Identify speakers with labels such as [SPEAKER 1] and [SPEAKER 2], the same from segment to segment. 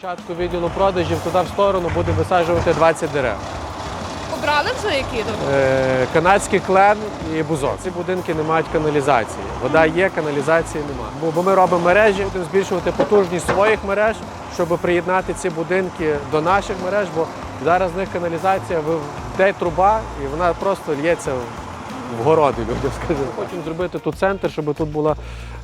[SPEAKER 1] початку відділу продажів туди в сторону будемо висаджувати 20 дерев.
[SPEAKER 2] Обрали вже які?
[SPEAKER 1] Е, канадський клен і бузок. Ці будинки не мають каналізації. Вода є, каналізації немає. Бо, бо ми робимо мережі, будемо збільшувати потужність своїх мереж, щоб приєднати ці будинки до наших мереж, бо зараз в них каналізація йде труба, і вона просто лється в городи, людям скажімо. Хочемо зробити тут центр, щоб тут була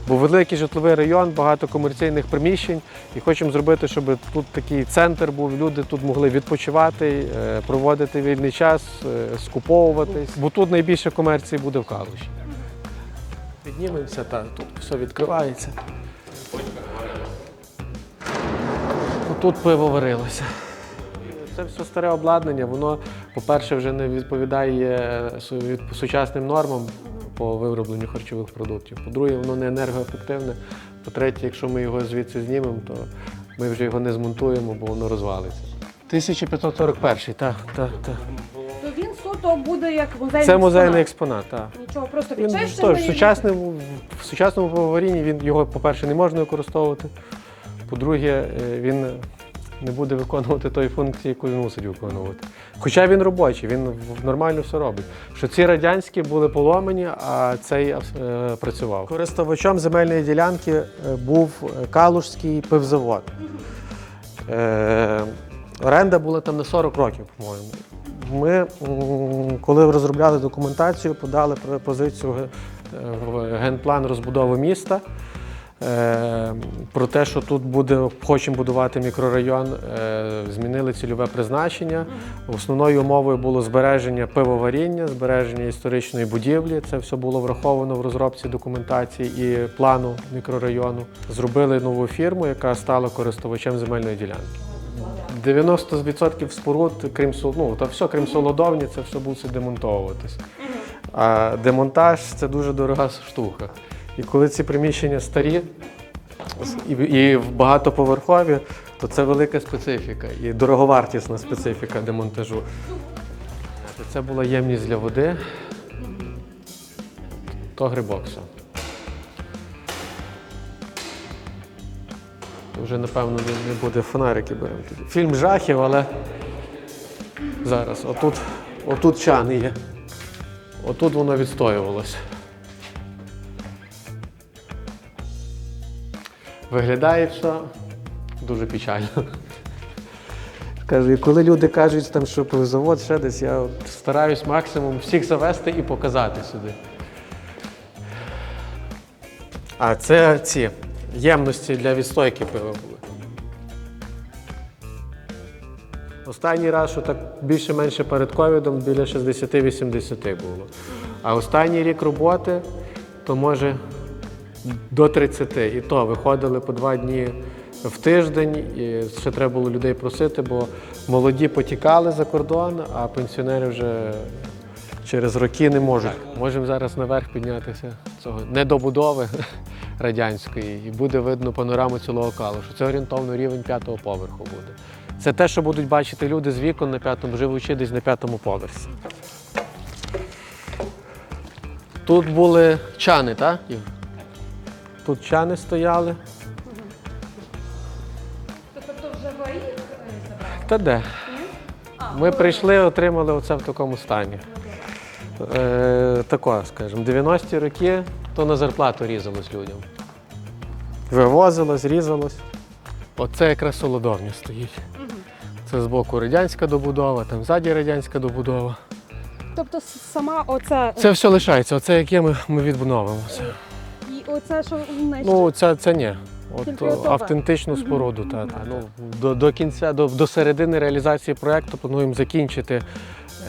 [SPEAKER 1] був великий житловий район, багато комерційних приміщень. І хочемо зробити, щоб тут такий центр був. Люди тут могли відпочивати, е, проводити вільний час, е, скуповуватись. Бо тут найбільше комерції буде в Калуші. Піднімемося, та тут все відкривається. Тут пиво варилося. Це все старе обладнання, воно, по-перше, вже не відповідає е, сучасним нормам по виробленню харчових продуктів. По-друге, воно не енергоефективне. По-третє, якщо ми його звідси знімемо, то ми вже його не змонтуємо, бо воно розвалиться. 1541, так, так, так.
[SPEAKER 2] То він суто буде як музейний
[SPEAKER 1] Це музейний
[SPEAKER 2] експонат.
[SPEAKER 1] експонат, так.
[SPEAKER 2] Нічого, просто
[SPEAKER 1] Він
[SPEAKER 2] підчищений.
[SPEAKER 1] тож, сучасний, в сучасному пивоварінні він його, по-перше, не можна використовувати. По-друге, е, він не буде виконувати тої функції, яку він мусить виконувати. Хоча він робочий, він нормально все робить. Що ці радянські були поломані, а цей е, працював. Користувачом земельної ділянки е, був е, Калужський пивзавод. Е, оренда була там на 40 років, по-моєму. Ми, коли розробляли документацію, подали пропозицію в генплан розбудови міста. Е, Про те, що тут буде, хочемо будувати мікрорайон, е, змінили цільове призначення. Основною умовою було збереження пивоваріння, збереження історичної будівлі. Це все було враховано в розробці документації і плану мікрорайону. Зробили нову фірму, яка стала користувачем земельної ділянки. 90% споруд, крім ну, та все, крім солодовні, це все буде демонтовуватись. А демонтаж це дуже дорога штука. І коли ці приміщення старі і, багатоповерхові, то це велика специфіка і дороговартісна специфіка демонтажу. Це була ємність для води, то грибок все. Вже, напевно, не- буде фонарики беремо тоді. Фільм жахів, але зараз. Отут, отут чан є. Отут воно відстоювалося. Виглядає все дуже печально. Кажу, і коли люди кажуть, там, що завод ще десь, я от стараюсь максимум всіх завести і показати сюди. А це ці ємності для відстойки пива були. Останній раз, що так більше-менше перед ковідом, біля 60-80 було. А останній рік роботи, то може до 30. І то виходили по два дні в тиждень, і ще треба було людей просити, бо молоді потікали за кордон, а пенсіонери вже через роки не можуть. Можемо зараз наверх піднятися цього недобудови радянської, і буде видно панораму цілого калушу. Це орієнтовно рівень п'ятого поверху буде. Це те, що будуть бачити люди з вікон на п'ятому, живучи десь на п'ятому поверсі. Тут були чани, так? Тут чани стояли.
[SPEAKER 2] Тобто вже ви їх забрали?
[SPEAKER 1] Та де? Ми прийшли, отримали оце в такому стані. Е, тако, скажімо, 90-ті роки то на зарплату різалось людям. Вивозилось, різалось. Оце якраз солодовня стоїть. Це збоку радянська добудова, там ззаді радянська добудова.
[SPEAKER 2] Тобто сама оця
[SPEAKER 1] Це все лишається, оце яке ми, ми відбудовуємо.
[SPEAKER 2] Оце, що нижче.
[SPEAKER 1] Ну, це, це ні. От
[SPEAKER 2] Тільки
[SPEAKER 1] о,
[SPEAKER 2] готове.
[SPEAKER 1] автентичну споруду. Та, та. Ну, до, до кінця, до, до середини реалізації проєкту плануємо закінчити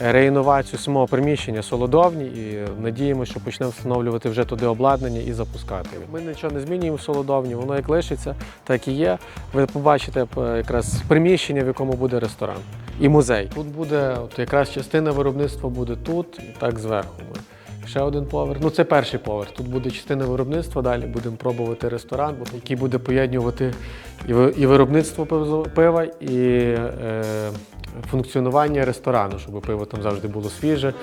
[SPEAKER 1] е, реінновацію самого приміщення солодовні і надіємося, що почнемо встановлювати вже туди обладнання і запускати. Ми нічого не змінюємо в солодовні, воно як лишиться, так і є. Ви побачите е, якраз приміщення, в якому буде ресторан і музей. Тут буде от якраз частина виробництва буде тут, і так зверху. Ще один поверх. Ну, це перший поверх. Тут буде частина виробництва. Далі будемо пробувати ресторан, який буде поєднувати і виробництво пива, і е, функціонування ресторану, щоб пиво там завжди було свіже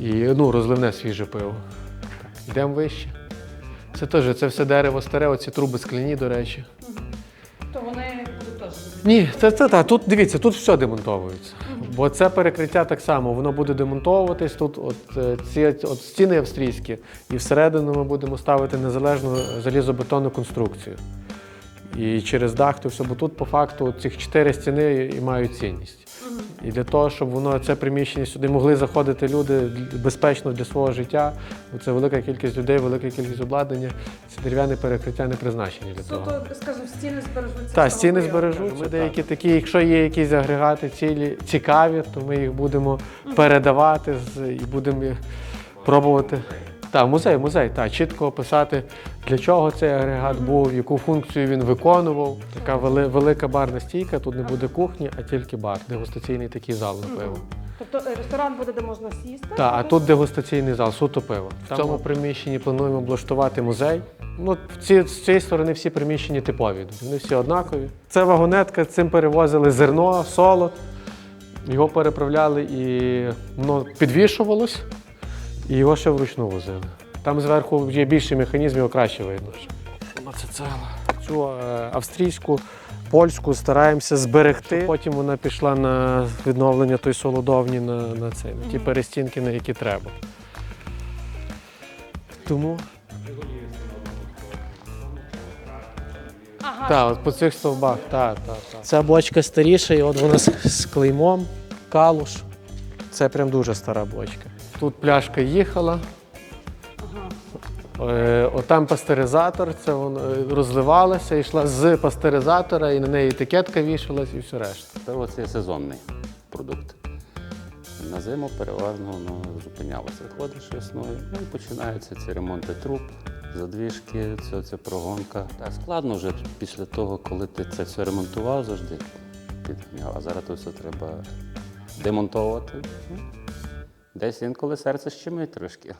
[SPEAKER 1] і ну, розливне свіже пиво. Йдемо вище. Це теж це все дерево старе, оці труби скляні, до речі.
[SPEAKER 2] То вони будуть теж
[SPEAKER 1] Ні, це, це так. Тут дивіться, тут все демонтовується. Бо це перекриття так само, воно буде демонтовуватись. Тут от, е, ці от стіни австрійські, і всередину ми будемо ставити незалежну залізобетонну конструкцію. І через дах то все, бо тут по факту цих чотири стіни і мають цінність. І для того, щоб воно це приміщення сюди могли заходити люди безпечно для свого життя, бо це велика кількість людей, велика кількість обладнання. Ці дерев'яні перекриття не призначені для цього.
[SPEAKER 2] Суто, скажімо, стіни збережуться.
[SPEAKER 1] Так, стіни
[SPEAKER 2] того
[SPEAKER 1] збережуться. Деякі такі, якщо є якісь агрегати цілі цікаві, то ми їх будемо передавати з- і будемо їх пробувати. Так, музей, музей, так, чітко описати, для чого цей агрегат був, яку функцію він виконував. Така вели- велика барна стійка, тут не буде кухні, а тільки бар, дегустаційний такий зал на пиво.
[SPEAKER 2] Тобто е, ресторан буде, де можна сісти.
[SPEAKER 1] Так, а тут дегустаційний зал, суто пиво. В цьому приміщенні плануємо облаштувати музей. Ну, ці, з цієї сторони всі приміщення типові, вони всі однакові. Це вагонетка, цим перевозили зерно, солод. Його переправляли і воно підвішувалось, і його ще вручну возили. Там зверху є більше механізмів, його краще видно. Це. Цю е, австрійську, польську стараємося зберегти. Потім вона пішла на відновлення той солодовні на, на, цей, на ті перестінки, на які треба. Тому
[SPEAKER 2] Ага.
[SPEAKER 1] Так, от по цих стовбах, так, так, так. Ця бочка старіша, і от вона з, з клеймом, калуш. Це прям дуже стара бочка. Тут пляшка їхала. Е, отам пастеризатор, це воно е, розливалося, йшла з пастеризатора, і на неї етикетка вішалась і все решта.
[SPEAKER 3] Це оце сезонний продукт. На зиму переважно воно зупинялося. Виходиш весною, ну починаються ці ремонти труб, задвіжки, це, це прогонка. Так, складно вже після того, коли ти це все ремонтував завжди підганяв, а зараз то все треба демонтовувати. Ну, Десь інколи серце щемить трошки.